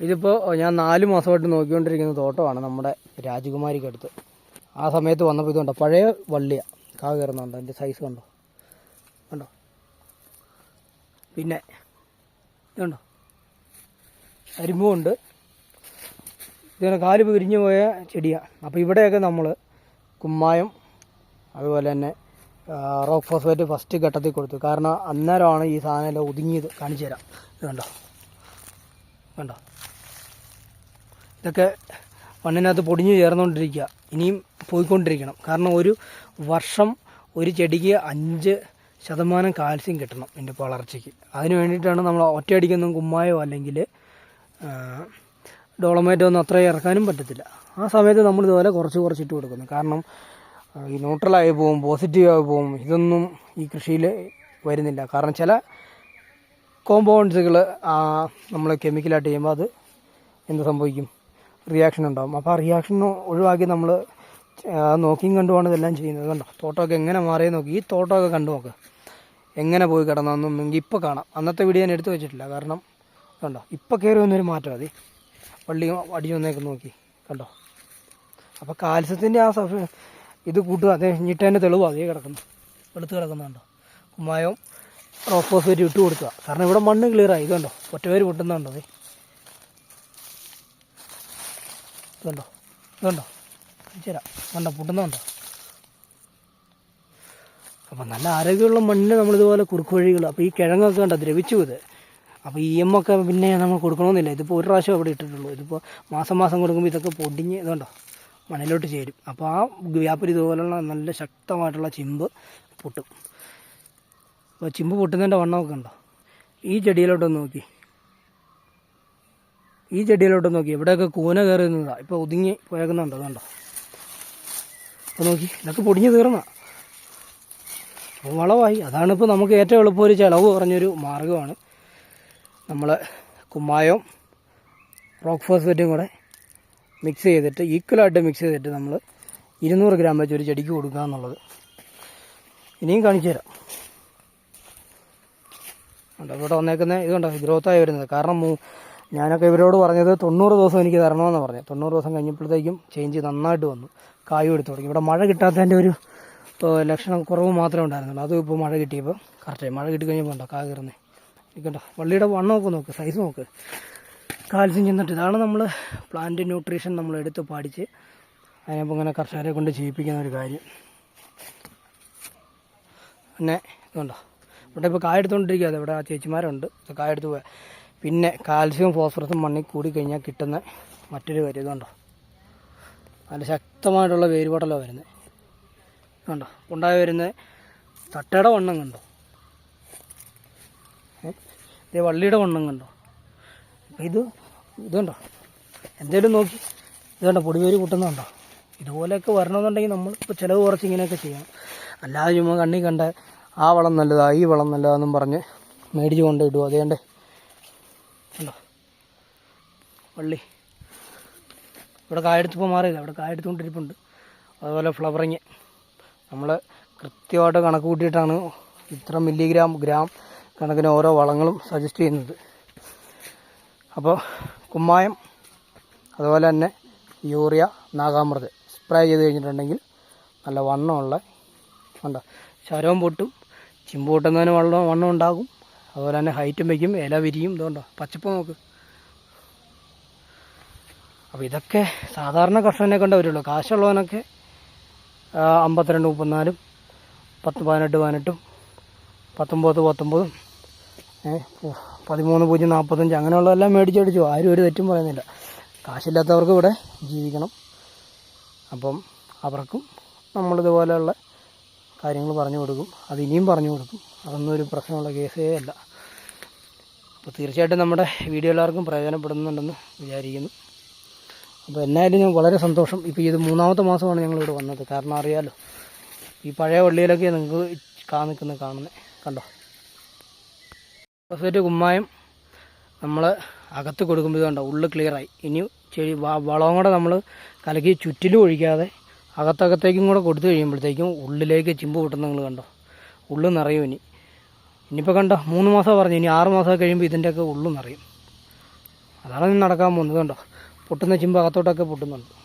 ഇതിപ്പോൾ ഞാൻ നാല് മാസമായിട്ട് നോക്കിക്കൊണ്ടിരിക്കുന്ന തോട്ടമാണ് നമ്മുടെ രാജകുമാരിക്ക് അടുത്ത്. ആ സമയത്ത് വന്നപ്പോൾ ഇതുണ്ടോ പഴയ വള്ളിയാണ് കാ കയറുന്നുണ്ടോ. അതിന്റെ സൈസ് കണ്ടോ? കണ്ടോ? പിന്നെ ഇതുണ്ടോ അരിമ്പുണ്ട്. ഇതിനെ കാൽ പിരിഞ്ഞു പോയ ചെടിയാണ് അപ്പോൾ ഇവിടെയൊക്കെ നമ്മൾ കുമ്മായം അതുപോലെ തന്നെ റോക്ക് ഫോസ്ഫേറ്റ് ഫസ്റ്റ് ഘട്ടത്തിൽ കൊടുത്തു. കാരണം അന്നേരമാണ് ഈ സാധനം എല്ലാം ഒതുങ്ങിയത്. കാണിച്ചു തരാം. ഇത് കണ്ടോ? കണ്ടോ? ഇതൊക്കെ മണ്ണിനകത്ത് പൊടിഞ്ഞു ചേർന്നുകൊണ്ടിരിക്കുക. ഇനിയും പോയിക്കൊണ്ടിരിക്കണം. കാരണം ഒരു വർഷം ഒരു ചെടിക്ക് അഞ്ച് ശതമാനം കാൽസ്യം കിട്ടണം ഇതിന്റെ വളർച്ചയ്ക്ക്. അതിന് വേണ്ടിയിട്ടാണ് നമ്മൾ ഒറ്റയടിക്കൊന്നും കുമ്മായോ അല്ലെങ്കിൽ ഡോളമേറ്റോ ഒന്നും അത്രയും ഇറക്കാനും പറ്റത്തില്ല. ആ സമയത്ത് നമ്മൾ ഇതുപോലെ കുറച്ച് കുറച്ചിട്ട് കൊടുക്കുന്നു. കാരണം ഈ ന്യൂട്രലായി പോവും പോസിറ്റീവായി പോവും ഇതൊന്നും ഈ കൃഷിയിൽ വരുന്നില്ല. കാരണം ചില കോമ്പൗണ്ട്സുകൾ നമ്മൾ കെമിക്കലായിട്ട് ചെയ്യുമ്പോൾ അത് എന്ത് സംഭവിക്കും? റിയാക്ഷൻ ഉണ്ടാകും അപ്പോൾ ആ റിയാക്ഷൻ ഒഴിവാക്കി നമ്മൾ നോക്കിയും കണ്ടുമാണ് ഇതെല്ലാം ചെയ്യുന്നത്. കണ്ടോ? തോട്ടമൊക്കെ എങ്ങനെ മാറിയെന്ന് നോക്കി. ഈ തോട്ടമൊക്കെ കണ്ടു നോക്ക്. എങ്ങനെ പോയി കിടന്നൊന്നും ഇപ്പോൾ കാണാം. അന്നത്തെ വീഡിയോ ഞാൻ എടുത്തു വെച്ചിട്ടില്ല. കാരണം കണ്ടോ? ഇപ്പോൾ കയറി വന്നൊരു മാറ്റം മതി. വള്ളി അടിച്ചു വന്നേക്ക് നോക്കി. കണ്ടോ? അപ്പോൾ കാൽസ്യത്തിന്റെ ആ സഫ ഇത് കൂട്ടുക. അതേ ഞിട്ടേന്റെ തെളിവ്. അതേ കിടക്കുന്നു. വെളുത്ത് കിടക്കുന്നുണ്ടോ കുമ്മായവും വരി ഇട്ട് കൊടുക്കുക. കാരണം ഇവിടെ മണ്ണ് ക്ലിയറായി ഇതുണ്ടോ ഒറ്റ പേര് പൊട്ടുന്നുണ്ടോ അതെ? ഇതുണ്ടോ? ഇതുണ്ടോ? കാണിച്ചുതരാം കണ്ടോ പൊട്ടുന്നുണ്ടോ അപ്പം നല്ല ആരോഗ്യമുള്ള മണ്ണിന് നമ്മളിതുപോലെ കുറുക്ക് വഴികൾ അപ്പോൾ ഈ കിഴങ്ങൊക്കെ കണ്ടോ? ദ്രവിച്ചു ഇത് അപ്പോൾ ഈ എം ഒക്കെ പിന്നെ നമ്മൾ കൊടുക്കണമെന്നില്ല. ഇതിപ്പോൾ ഒരു പ്രാവശ്യം അവിടെ ഇട്ടിട്ടുള്ളൂ. ഇതിപ്പോൾ മാസം മാസം കൊടുക്കുമ്പോൾ ഇതൊക്കെ പൊടിഞ്ഞ് ഇതുണ്ടോ? മണ്ണിലോട്ട് ചേരും. അപ്പോൾ ആ വ്യാപാരി ഇതുപോലുള്ള നല്ല ശക്തമായിട്ടുള്ള ചിമ്പ് പൊട്ടും. അപ്പോൾ ചിമ്പ് പൊട്ടുന്നതിന്റെ വണ്ണമൊക്കെ ഉണ്ടോ? ഈ ചെടിയിലോട്ടൊന്ന് നോക്കി. ഈ ചെടിയിലോട്ട് നോക്കി. ഇവിടെയൊക്കെ കൂന കയറി നിന്നതാ ഇപ്പോൾ ഒതുങ്ങി പോയേക്കുന്നുണ്ട് അതുണ്ടോ അപ്പോൾ നോക്കി. ഇതൊക്കെ പൊടിഞ്ഞു തീർന്ന. വളമായി. അതാണ് ഇപ്പോൾ നമുക്ക് ഏറ്റവും എളുപ്പം ഒരു ചിലവ് കുറഞ്ഞൊരു മാർഗമാണ്. നമ്മൾ കുമ്മായവും റോക്ക് ഫോസ്ഫേറ്റും കൂടെ മിക്സ് ചെയ്തിട്ട് ഈക്വലായിട്ട് മിക്സ് ചെയ്തിട്ട് നമ്മൾ ഇരുന്നൂറ് ഗ്രാം വെച്ച് ഒരു ചെടിക്ക് കൊടുക്കുക എന്നുള്ളത്. ഇനിയും കാണിച്ചു തരാം. ഇവിടെ വന്നേക്കുന്ന ഇതുണ്ടോ ഗ്രോത്തായി വരുന്നത്. കാരണം ഞാനൊക്കെ ഇവരോട് പറഞ്ഞത് തൊണ്ണൂറ് ദിവസം എനിക്ക് തരണമെന്ന് പറഞ്ഞു. തൊണ്ണൂറ് ദിവസം കഴിഞ്ഞപ്പോഴത്തേക്കും ചേഞ്ച് നന്നായിട്ട് വന്നു. കായും എടുത്തു തുടങ്ങി. ഇവിടെ മഴ കിട്ടാത്തതിന്റെ ഒരു ലക്ഷണം കുറവ് മാത്രമേ ഉണ്ടായിരുന്നുള്ളൂ. അതും ഇപ്പോൾ മഴ കിട്ടിയപ്പോൾ കറക്റ്റായി മഴ കിട്ടി കഴിഞ്ഞപ്പോൾ ഉണ്ടോ കായ കയറുന്നത് ഇരിക്കട്ടോ വള്ളിയുടെ വണ്ണമൊക്കെ നോക്ക് സൈസ് നോക്ക്. കാൽസ്യം ചെന്നിട്ട് ഇതാണ് നമ്മൾ പ്ലാന്റ് ന്യൂട്രീഷൻ നമ്മൾ എടുത്ത് പാടിച്ച് അതിനിപ്പോൾ ഇങ്ങനെ കർഷകരെ കൊണ്ട് ചെയ്യിപ്പിക്കുന്ന ഒരു കാര്യം. പിന്നെ ഇതുണ്ടോ ഇവിടെ ഇപ്പോൾ കായ എടുത്തുകൊണ്ടിരിക്കുകയാണ് ഇവിടെ ആ ചേച്ചിമാരുണ്ട്. കായ എടുത്ത് പോയാൽ പിന്നെ കാൽസ്യവും ഫോസ്ഫറസും മണ്ണിൽ കൂടി കഴിഞ്ഞാൽ കിട്ടുന്ന മറ്റൊരു കാര്യം ഇതുണ്ടോ? നല്ല ശക്തമായിട്ടുള്ള വേരുപടലാണ് വരുന്നത്. കണ്ടോ ഉണ്ടായി വരുന്ന തട്ടയുടെ വണ്ണം കണ്ടോ? ഇതേ വള്ളിയുടെ വണ്ണം കണ്ടോ? അപ്പം ഇത് ഇതുണ്ടോ? എന്തേലും നോക്കി. ഇതുണ്ടോ? പൊടിവേര് കൂട്ടുന്നുണ്ടോ ഇതുപോലെയൊക്കെ വരണമെന്നുണ്ടെങ്കിൽ നമ്മൾ ഇപ്പോൾ ചിലവ് കുറച്ച് ഇങ്ങനെയൊക്കെ ചെയ്യണം. അല്ലാതെ ചുമ്മാ കണ്ണി കണ്ട ആ വളം നല്ലതാണ് ഈ വളം നല്ലതാണെന്നും പറഞ്ഞ് മേടിച്ച് കൊണ്ട്. അതേണ്ടേ കണ്ടോ വള്ളി. ഇവിടെ കായെടുത്തിപ്പോൾ മാറിയില്ല. ഇവിടെ കായെടുത്തുകൊണ്ടിരിപ്പുണ്ട്. അതുപോലെ ഫ്ലവറിങ്. നമ്മൾ കൃത്യമായിട്ട് കണക്ക് കൂട്ടിയിട്ടാണ് ഇത്ര മില്ലിഗ്രാം ഗ്രാം കണക്കിന് ഓരോ വളങ്ങളും സജസ്റ്റ് ചെയ്യുന്നത്. അപ്പോൾ കുമ്മായം അതുപോലെ തന്നെ യൂറിയ നാഗാമൃത് സ്പ്രേ ചെയ്ത് കഴിഞ്ഞിട്ടുണ്ടെങ്കിൽ നല്ല വണ്ണമുള്ള ഉണ്ട്. ശരവും പൊട്ടും ചിമ്പ് പൊട്ടുന്നതിന് വണ്ണം വണ്ണം ഉണ്ടാകും. അതുപോലെ തന്നെ ഹൈറ്റും വയ്ക്കും ഇല വിരിയും ഇതുകൊണ്ടോ? പച്ചപ്പ് നോക്ക്. അപ്പോൾ ഇതൊക്കെ സാധാരണ കർഷകനെ കണ്ടേ വരുള്ളൂ. കാശുള്ളവനൊക്കെ അമ്പത്തിരണ്ട് മുപ്പത്തിനാലും പത്ത് പതിനെട്ട് പതിനെട്ടും പത്തൊമ്പത് പത്തൊമ്പതും പതിമൂന്ന് പൂജ്യം നാൽപ്പത്തഞ്ച് അങ്ങനെയുള്ളതെല്ലാം മേടിച്ചടിച്ചു. ആരും ഒരു തെറ്റും പറയുന്നില്ല. കാശില്ലാത്തവർക്ക് ഇവിടെ ജീവിക്കണം. അപ്പം അവർക്കും നമ്മളിതുപോലെയുള്ള കാര്യങ്ങൾ പറഞ്ഞു കൊടുക്കും. അത് ഇനിയും പറഞ്ഞു കൊടുക്കും. അതൊന്നും ഒരു പ്രശ്നമുള്ള കേസേ അല്ല. അപ്പോൾ തീർച്ചയായിട്ടും നമ്മുടെ വീഡിയോ എല്ലാവർക്കും പ്രയോജനപ്പെടുന്നുണ്ടെന്ന് വിചാരിക്കുന്നു. അപ്പോൾ എന്നായാലും ഞാൻ വളരെ സന്തോഷം. ഇപ്പോൾ ഇത് മൂന്നാമത്തെ മാസമാണ് ഞങ്ങളിവിടെ വന്നത്. കാരണം അറിയാമല്ലോ ഈ പഴയ വള്ളിയിലൊക്കെ നിങ്ങൾക്ക് കാ നിൽക്കുന്നത് കാണുന്നത് കണ്ടോ? ഫസ്റ്റ് കുമ്മായം നമ്മൾ അകത്ത് കൊടുക്കുമ്പോൾ ഇത് കണ്ടോ? ഉള്ളു ക്ലിയറായി ഇനി ചെടി വളവും കൂടെ നമ്മൾ കലക്കി ചുറ്റിലും ഒഴിക്കാതെ അകത്തകത്തേക്കും കൂടെ കൊടുത്തു കഴിയുമ്പോഴത്തേക്കും ഉള്ളിലേക്ക് ചിമ്പ് പൊട്ടുന്ന നിങ്ങൾ കണ്ടോ? ഉള്ളു നിറയും ഇനി. ഇനിയിപ്പോൾ കണ്ടോ മൂന്ന് മാസം പറഞ്ഞു ഇനി ആറ് മാസം കഴിയുമ്പോൾ ഇതിന്റെയൊക്കെ ഉള്ളു നിറയും. അതാണ് നടക്കാൻ പോകുന്നത് കണ്ടോ? പൊട്ടുന്ന ചിമ്പ് അകത്തോട്ടൊക്കെ പൊട്ടുന്നുണ്ട്.